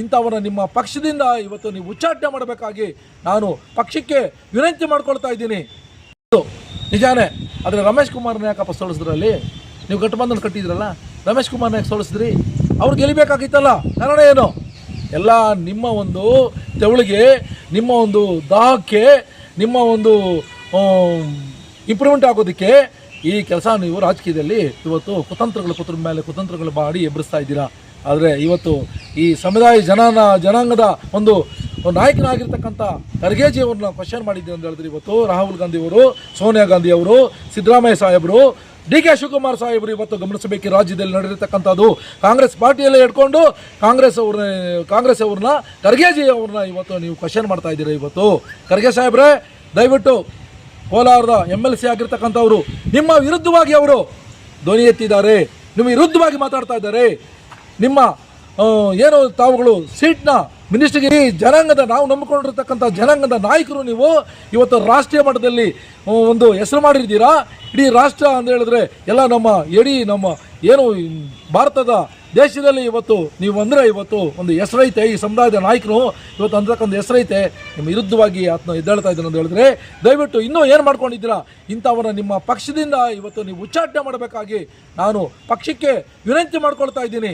ಇಂಥವರ ನಿಮ್ಮ ಪಕ್ಷದಿಂದ ಇವತ್ತು ನೀವು ಉಚ್ಚಾಟನೆ ಮಾಡಬೇಕಾಗಿ ನಾನು ಪಕ್ಷಕ್ಕೆ ವಿನಂತಿ ಮಾಡ್ಕೊಳ್ತಾ ಇದ್ದೀನಿ. ಇದು ನಿಜಾನೇ, ಆದರೆ ರಮೇಶ್ ಕುಮಾರ್ನ ಯಾಕಪ್ಪ ಸೋಲಿಸಿದ್ರಲ್ಲಿ, ನೀವು ಗಟ್ಟಬಂಧನ ಕಟ್ಟಿದ್ರಲ್ಲ, ರಮೇಶ್ ಕುಮಾರ್ನ ಯಾಕೆ ಸೋಲಿಸಿದ್ರಿ, ಅವ್ರು ಗೆಲ್ಲಬೇಕಾಗಿತ್ತಲ್ಲ, ಕಾರಣ ಏನು? ಎಲ್ಲ ನಿಮ್ಮ ಒಂದು ತೆವಳಿಗೆ, ನಿಮ್ಮ ಒಂದು ದಾಹಕ್ಕೆ, ನಿಮ್ಮ ಒಂದು ಇಂಪ್ರೂವ್ಮೆಂಟ್ ಆಗೋದಕ್ಕೆ ಈ ಕೆಲಸ ನೀವು ರಾಜಕೀಯದಲ್ಲಿ ಇವತ್ತು ಕುತಂತ್ರಗಳ ಕುತ್ರ ಮೇಲೆ ಕುತಂತ್ರಗಳು ಮಾಡಿ ಎಬ್ಬರಿಸ್ತಾ ಇದ್ದೀರಾ. ಆದರೆ ಇವತ್ತು ಈ ಸಮುದಾಯ ಜನಾನ ಜನಾಂಗದ ಒಂದು ನಾಯಕನಾಗಿರ್ತಕ್ಕಂಥ ಖರ್ಗೆಜಿ ಅವ್ರನ್ನ ಕ್ವಶನ್ ಮಾಡಿದ್ದೀವಿ ಅಂತ ಹೇಳಿದ್ರೆ ಇವತ್ತು ರಾಹುಲ್ ಗಾಂಧಿ ಅವರು, ಸೋನಿಯಾ ಗಾಂಧಿ ಅವರು, ಸಿದ್ದರಾಮಯ್ಯ ಸಾಹೇಬರು, ಡಿ ಕೆ ಶಿವಕುಮಾರ್ ಸಾಹೇಬರು ಇವತ್ತು ಗಮನಿಸಬೇಕು ರಾಜ್ಯದಲ್ಲಿ ನಡೆದಿರ್ತಕ್ಕಂಥದ್ದು. ಕಾಂಗ್ರೆಸ್ ಪಾರ್ಟಿಯಲ್ಲೇ ಇಟ್ಕೊಂಡು ಕಾಂಗ್ರೆಸ್ ಅವ್ರನ್ನ ಕಾಂಗ್ರೆಸ್ ಅವ್ರನ್ನ ಖರ್ಗೆಜಿ ಅವ್ರನ್ನ ಇವತ್ತು ನೀವು ಕ್ವಶನ್ ಮಾಡ್ತಾ ಇದ್ದೀರಾ ಇವತ್ತು. ಖರ್ಗೆ ಸಾಹೇಬ್ರೆ, ದಯವಿಟ್ಟು ಕೋಲಾರದ ಎಂ ಎಲ್ ಸಿ ಆಗಿರ್ತಕ್ಕಂಥವ್ರು, ನಿಮ್ಮ ವಿರುದ್ಧವಾಗಿ ಅವರು ಧ್ವನಿ ಎತ್ತಿದ್ದಾರೆ. ನಿಮ್ಮ ವಿರುದ್ಧವಾಗಿ ಮಾತಾಡ್ತಾ ಇದ್ದಾರೆ. ನಿಮ್ಮ ಏನು ತಾವುಗಳು ಸೀಟ್ನ ಮಿನಿಸ್ಟ್ರಿಗೆ ಈ ಜನಾಂಗದ ನಾವು ನಂಬಿಕೊಂಡಿರ್ತಕ್ಕಂಥ ಜನಾಂಗದ ನಾಯಕರು ನೀವು ಇವತ್ತು ರಾಷ್ಟ್ರೀಯ ಮಟ್ಟದಲ್ಲಿ ಒಂದು ಹೆಸರು ಮಾಡಿದ್ದೀರಾ? ಇಡೀ ರಾಷ್ಟ್ರ ಅಂತ ಹೇಳಿದ್ರೆ ಎಲ್ಲ ನಮ್ಮ ಇಡೀ ನಮ್ಮ ಏನು ಭಾರತದ ದೇಶದಲ್ಲಿ ಇವತ್ತು ನೀವು ಅಂದರೆ ಇವತ್ತು ಒಂದು ಹೆಸರೈತೆ, ಈ ಸಮುದಾಯದ ನಾಯಕರು ಇವತ್ತು ಅಂತಕ್ಕಂಥ ಹೆಸರೈತೆ. ನಿಮ್ಮ ವಿರುದ್ಧವಾಗಿ ಆತನ ಎದ್ದೇಳ್ತಾ ಇದ್ದಾರೆ ಅಂತ ಹೇಳಿದ್ರೆ ದಯವಿಟ್ಟು ಇನ್ನೂ ಏನು ಮಾಡ್ಕೊಂಡಿದ್ದೀರಾ? ಇಂಥವನ್ನ ನಿಮ್ಮ ಪಕ್ಷದಿಂದ ಇವತ್ತು ನೀವು ಉಚ್ಚಾಟನೆ ಮಾಡಬೇಕಾಗಿ ನಾನು ಪಕ್ಷಕ್ಕೆ ವಿನಂತಿ ಮಾಡ್ಕೊಳ್ತಾ ಇದ್ದೀನಿ.